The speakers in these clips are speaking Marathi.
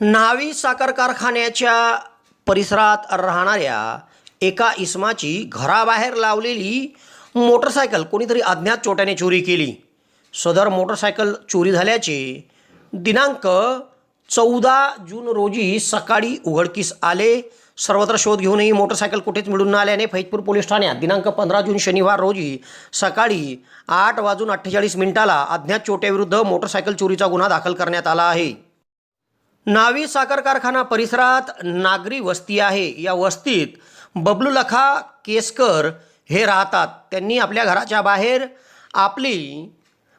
न्हावी साखर कारखान्याच्या परिसरात राहणाऱ्या एका इसमाची घराबाहेर लावलेली मोटरसायकल कोणीतरी अज्ञात चोट्याने चोरी केली. सदर मोटरसायकल चोरी झाल्याचे दिनांक चौदा जून रोजी सकाळी उघडकीस आले. सर्वत्र शोध घेऊनही मोटरसायकल कुठेच मिळून न आल्याने फैजपूर पोलीस ठाण्यात दिनांक पंधरा जून शनिवार रोजी सकाळी आठ वाजून अठ्ठेचाळीस मिनिटाला अज्ञात चोट्याविरुद्ध मोटरसायकल चोरीचा गुन्हा दाखल करण्यात आला आहे. नावी साखर कारखाना परिसरात नागरी वस्ती आहे. या वस्तीत बबलू लखा केसकर हे राहतात. त्यांनी आपल्या घराच्या बाहेर आपली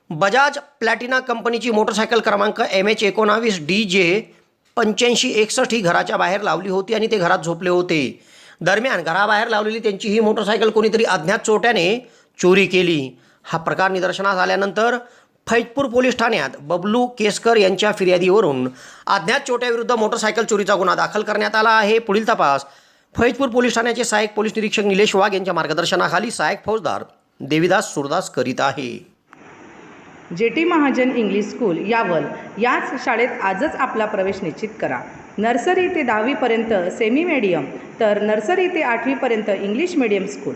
बजाज प्लॅटिना कंपनीची मोटरसायकल क्रमांक एम एच एकोणावीस डी जे पंच्याऐंशी एकसष्ट ही घराच्या बाहेर लावली होती आणि ते घरात झोपले होते. दरम्यान घराबाहेर लावलेली त्यांची ही मोटरसायकल कोणीतरी अज्ञात चोट्याने चोरी केली. हा प्रकार निदर्शनास आल्यानंतर फैजपूर पोलीस ठाण्यात बबलू केसकर यांच्या फिर्यादीवरून अज्ञात चोट्याविरुद्ध मोटरसायकल चोरीचा गुन्हा दाखल करण्यात आला आहे. पुढील तपास. फैजपूर पोलीस ठाण्याचे सहाय्यक पोलीस निरीक्षक निलेश वाघ यांच्या मार्गदर्शनाखाली सहाय्यक फौजदार देविदास सुरदास करीत आहे. J T Mahajan English school Yawal याच शाळेत आजच आपला प्रवेश निश्चित करा. नर्सरी ते दहावीपर्यंत सेमी मीडियम तर नर्सरी ते आठवीपर्यंत इंग्लिश मीडियम स्कूल